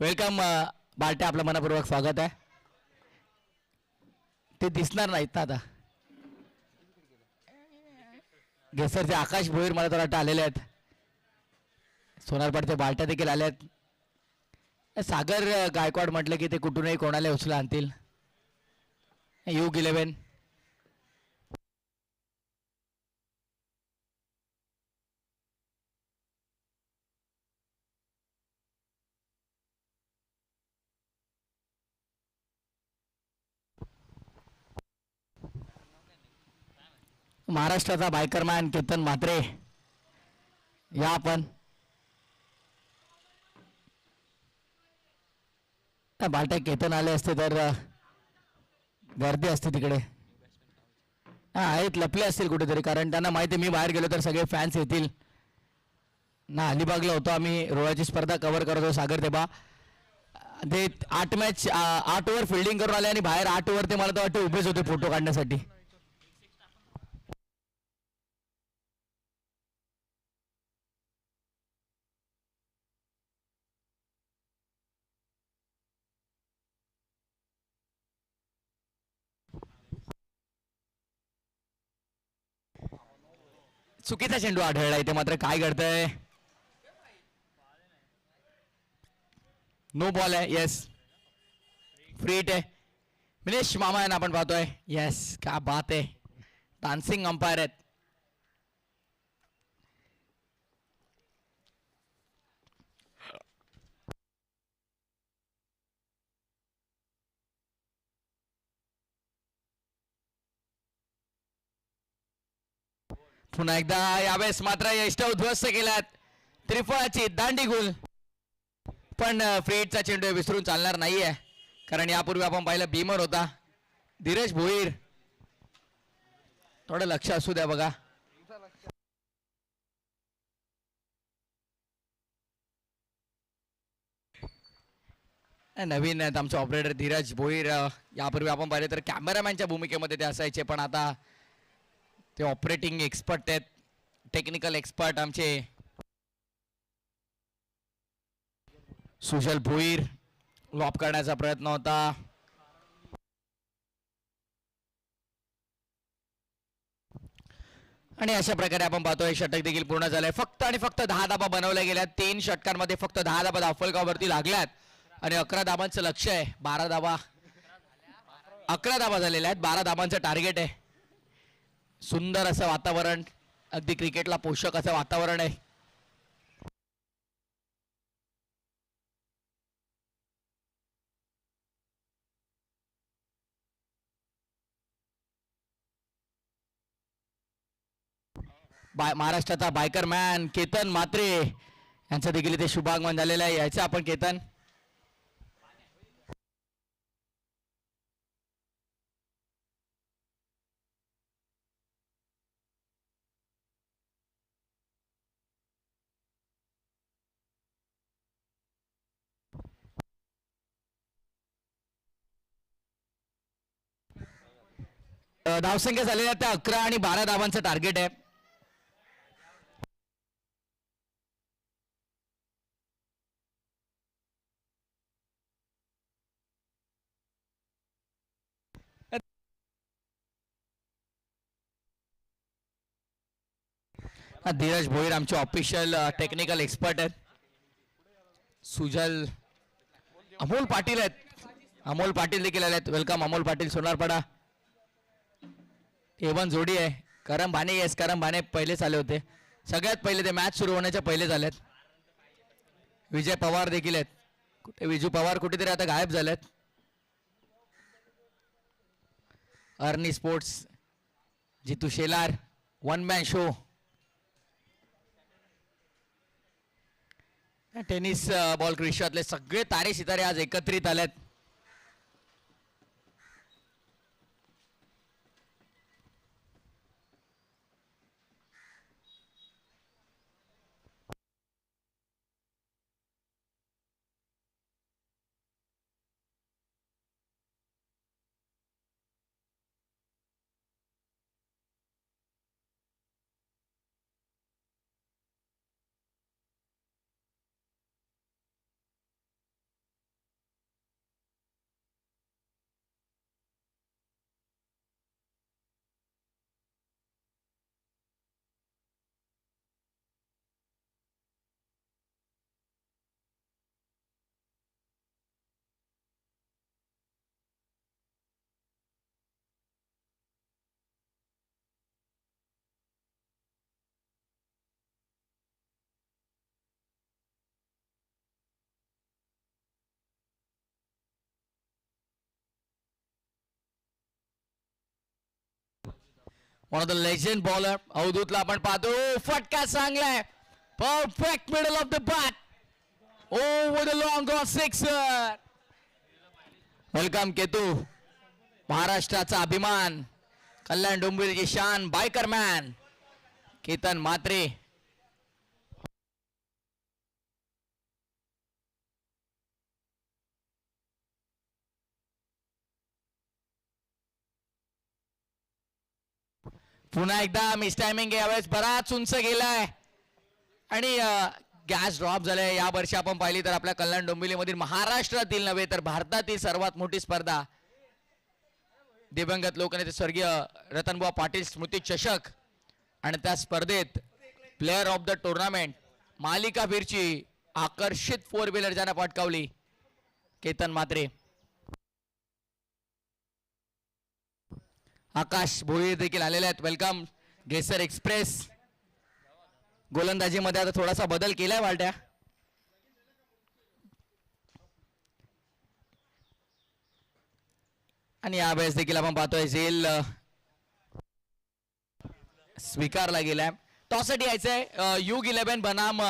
Welcome बालटे uh, आपलं मनापूर्वक स्वागत आहे. ते दिसणार नाहीत ना आता. घेसरचे आकाश भोईर मला तर वाटतं आलेले आहेत. सोनारपाडचे बालट्या देखील आल्या आहेत. सागर गायकवाड म्हटलं की ते कुठूनही कोणाला उचला आणतील. युग इलेवन महाराष्ट्राचा बायकर मॅन केतन म्हात्रे. या आपण. त्या बालट्या केतन आले असते तर गर्दी असते तिकडे. हा आहेत लपले असतील कुठेतरी कारण त्यांना माहिती आहे मी बाहेर गेलो तर सगळे फॅन्स येतील. ना अलिबागला होतो आम्ही रोळाची स्पर्धा कव्हर करत होतो सागर तेबा. ते आठ मॅच आठ ओव्हर फिल्डिंग करून आले आणि बाहेर आठ ओव्हर ते मला तर वाटतं उभेच होते फोटो काढण्यासाठी. चुकीचा चेंडू आढळला. इथे मात्र काय घडतंय? नो बॉल आहे. येस फ्री हिट आहे. मिनेश मामा यांना आपण पाहतोय. येस का बात आहे. डान्सिंग अंपायर आहेत. पुन्हा एकदा यावेळेस मात्र यष्ट उद्ध्वस्त केल्यात. त्रिफळाची दांडी गुल पण फ्रीडचा चेंडू विसरून चालणार नाहीये. कारण यापूर्वी आपण पाहिलं भीमर होता. धीरज भोईर. थोडं लक्ष असू द्या बघा. नवीन आहेत आमचे ऑपरेटर धीरज भोईर. यापूर्वी आपण पाहिलं तर कॅमेरामॅनच्या भूमिकेमध्ये ते असायचे पण आता ते ऑपरेटिंग एक्सपर्ट आहेत. टेक्निकल एक्सपर्ट आमचे. सुशल भोईर लॉप करण्याचा प्रयत्न होता. आणि अशा प्रकारे आपण पाहतोय षटक देखील पूर्ण झालंय. फक्त आणि फक्त दहा धाबा बनवल्या गेल्या. तीन षटकांमध्ये फक्त दहा धाबा दाफलगावरती लागल्यात. आणि अकरा धाबांचं लक्ष आहे. बारा धाबा अकरा धाबा झालेल्या आहेत. बारा धाबांचं टार्गेट आहे. सुंदर असं वातावरण. अगदी क्रिकेटला पोषक असं वातावरण आहे. बाय महाराष्ट्राचा बायकर मॅन केतन मात्रे यांचं देखील इथे शुभागमन झालेलं आहे. यायचं आपण केतन. धावसंख्या झालेल्या त्या अकरा आणि बारा धावांचं टार्गेट आहे. धीरज भोईर आमचे ऑफिशियल टेक्निकल एक्सपर्ट आहेत. सुजल अमोल पाटील आहेत. अमोल पाटील देखील आले आहेत welcome Amol Patil Sonarpada. A one जोडी आहे. करम भाने येस करम भाने पहिलेच आले होते. सगळ्यात पहिले ते मॅच सुरू होण्याच्या पहिले झालेत विजय पवार देखील आहेत. कुठे विजू पवार कुठेतरी आता गायब झालेत. Arni sports Jitu Shelar one man show tennis ball क्रिशातले सगळे तारे सितारे आज एकत्रित आलेत. One of the legend bowler अवधूतला आपण पाहतो. फटका चांगलाय. Perfect middle off the bat over the long off sixer welcome Ketu महाराष्ट्राचा अभिमान कल्याण डोंबिवलीची शान बायकर मॅन केतन मात्रे पुन्हा एकदा मिस टायमिंग यावेळेस बराच उंच गेलाय. आणि गॅस ड्रॉप झालाय या वर्षी आपण पाहिली तर आपल्या कल्याण डोंबिवलीमधील महाराष्ट्रातील नव्हे तर भारतातील सर्वात मोठी स्पर्धा. दिवंगत लोकनेते स्वर्गीय रतनबुवा पाटील स्मृती चषक. आणि त्या स्पर्धेत प्लेअर ऑफ द टुर्नामेंट मालिका फिरची आकर्षित फोर व्हीलर ज्यानं पटकावली. केतन मात्रे आकाश भोई देखील आलेले आहेत. वेलकम गेसर एक्सप्रेस गोलंदाजीमध्ये आता थोडासा बदल केलाय वालट्या. आणि यावेळेस देखील आपण पाहतोय झेल स्वीकारला गेलाय. टॉससाठी यायचंय युग इलेव्हन बनाम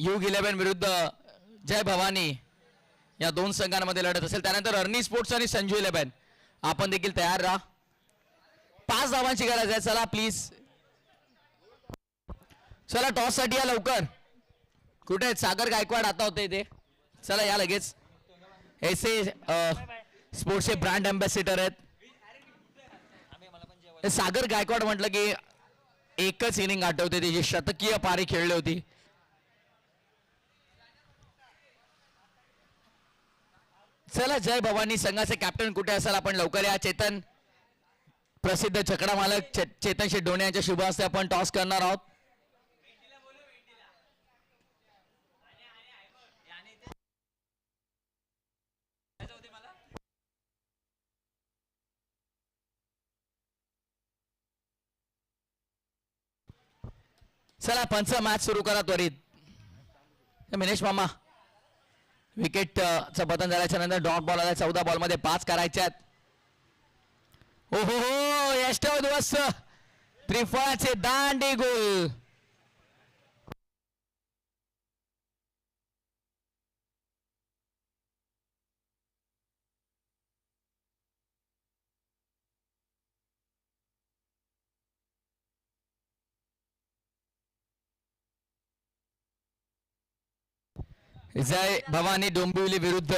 युग इलेव्हन विरुद्ध जय भवानी. या दोन संघांमध्ये लढत असेल. त्यानंतर अर्नी स्पोर्ट्स आणि संजू इलेव्हन. आपण देखील तयार राहा. पाच धावांची गरज आहे. चला प्लीज चला टॉससाठी या लवकर. कुठे आहेत? सागर गायकवाड आता होते इथे. चला या लगेच. ऐसे स्पोर्ट्सचे ब्रँड अँबॅसिडर आहेत. सागर गायकवाड म्हटलं की एकच इनिंग आठवते ती जी शतकीय पारी खेळली होती. चला जय भवानी. संघाचे कॅप्टन कुठे असाल आपण लवकर या. चेतन प्रसिद्ध छकडा मालक चे- चेतन शेठ डोणे यांच्या शुभ हस्ते आपण टॉस करणार आहोत. चला पंच मॅच सुरू करा त्वरित. मिनेश मामा. विकेट चं बटन झाल्याच्यानंतर डॉट बॉल आला चौदा बॉलमध्ये पाच करायच्यात. हो हो हो यष्टव दिवस त्रिफळाचे दांडी गोल. जय भवानी डोंबिवली विरुद्ध.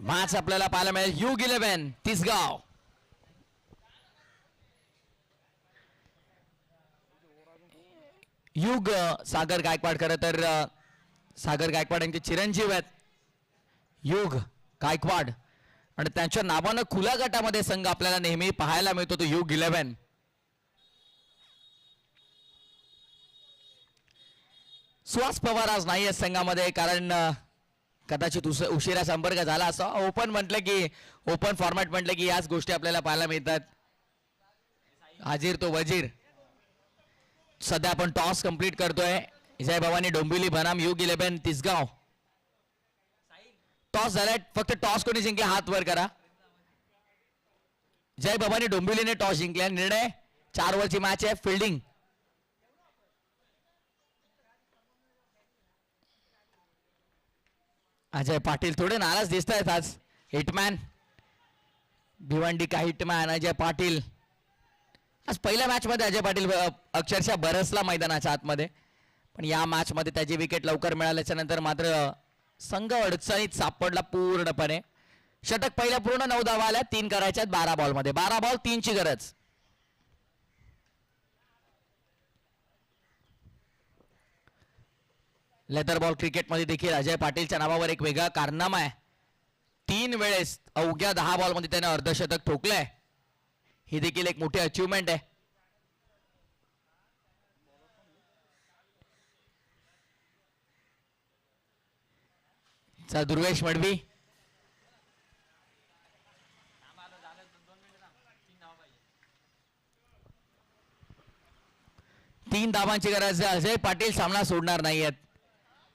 मॅच आपल्याला पाहायला मिळेल. युग इलेव्हन तिसगाव. युग सागर गायकवाड खरं तर सागर गायकवाड यांचे चिरंजीव आहेत. युग गायकवाड. आणि त्यांच्या नावानं खुल्या गटामध्ये संघ आपल्याला नेहमी पाहायला मिळतो तो युग इलेव्हन सुहास पवार आज नाही आहेत संघामध्ये कारण कदाचित उस उशिरा संपर्क झाला असा ओपन म्हटलं की ओपन फॉर्मॅट म्हटलं की याच गोष्टी आपल्याला पाहायला मिळतात. हाजीर तो वजीर. सध्या आपण टॉस कंप्लीट करतोय. जय भवानी डोंबिवली बनाम युग इलेव्हन तिसगाव. टॉस झालाय फक्त टॉस कोणी जिंकले हात वर करा. जय भवानी डोंबिवलीने टॉस जिंकला. निर्णय चार ओव्हरची मॅच आहे. फिल्डिंग अजय पाटील थोडे नाराज दिसत आहेत आज. हिटमॅन भिवंडी का हिटमॅन अजय पाटील. आज पहिल्या मॅचमध्ये अजय पाटील अक्षरशः बरसला मैदानाच्या आतमध्ये. पण या मॅचमध्ये त्याची विकेट लवकर मिळाल्याच्या नंतर मात्र संघ अडचणीत सापडला पूर्णपणे. षटक पहिल्या पूर्ण नऊ धावा आल्या तीन करायच्यात बारा बॉलमध्ये बारा बॉल तीनची गरज. लेदर बॉल क्रिकेटमध्ये देखील अजय पाटीलच्या नावावर एक वेगळा कारनामा आहे. तीन वेळेस अवघ्या दहा बॉलमध्ये त्याने अर्धशतक ठोकलंय. ही देखील एक मोठी अचिव्हमेंट आहे. चा दुर्वेश मडवी. तीन धावांची गरज आहे. अजय पाटील सामना सोडणार नाहीयेत.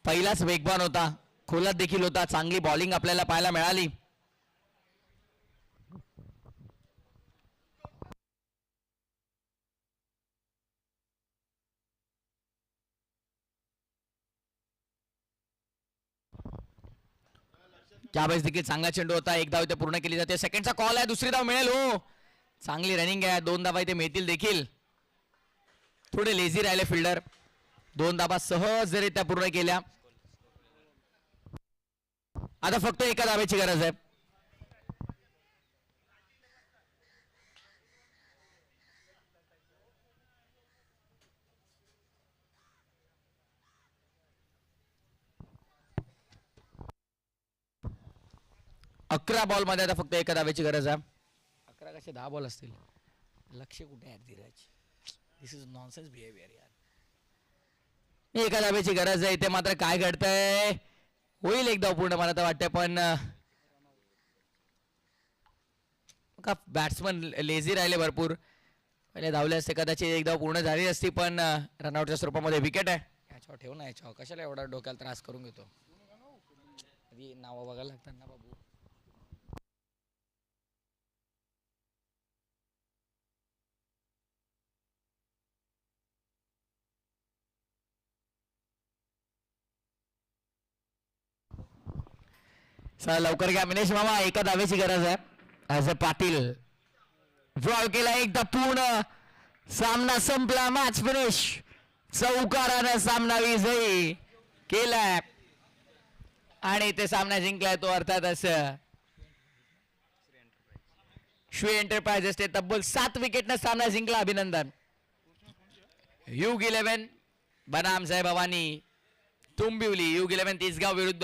पहिलाच वेगवान होता. खोलात देखील होता. चांगली बॉलिंग आपल्याला पाहायला मिळाली. त्यावेळेस देखील चांगला चेंडू होता एक धाव इथे पूर्ण केली जाते. सेकंडचा कॉल आहे. दुसरी धाव मिळेल हो. चांगली रनिंग आहे. दोन धावा इथे मिळतील देखील. थोडे लेझी राहिले फिल्डर दोन धाबा सहजरित्या पूर्ण केल्या. आता फक्त एका धाब्याची गरज आहे. अकरा बॉलमध्ये आता फक्त एका धाब्याची गरज आहे. अकरा कसे दहा बॉल असतील? लक्ष कुठे आहे Dheeraj? This is nonsense behaviour यार. एका धाब्याची गरज आहे इथे मात्र काय घडतंय? होईल एकदा पूर्ण मला तर वाटतंय पण का बॅट्समन लेझी राहिले भरपूर. पहिले धावले असते कदाचित एकदा पूर्ण झाली असती पण रनआउटच्या स्वरूपामध्ये विकेट आहे. याच्यावर ठेव ना याच्यावर. कशाला एवढा डोक्याला त्रास करून घेतो? कधी नावं बघायला लागतात ना बाबू. चला लवकर घ्या. मिनेश मामा एका धावेची गरज आहे. As a Patil. ड्रॉ केला एकदा पूर्ण. सामना संपला. मॅच फिनिश चौकारानं सामना विजयी केलाय. आणि ते सामना जिंकलाय तो अर्थातच श्री एंटरप्राइजेस ते तब्बल सात विकेटनं सामना जिंकला अभिनंदन. युग इलेव्हन बनाम साहेब भवानी तुंबिवली युग इलेव्हन तिसगाव विरुद्ध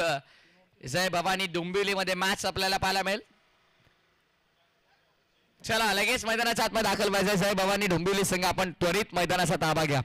जय भवानी डोंबिवलीमध्ये मॅच आपल्याला पाहायला मिळेल. चला लगेच मैदानाच्या आतमध्ये दाखल व्हायचं जय भवानी डोंबिवली संघ आपण त्वरित मैदानाचा ताबा घ्या.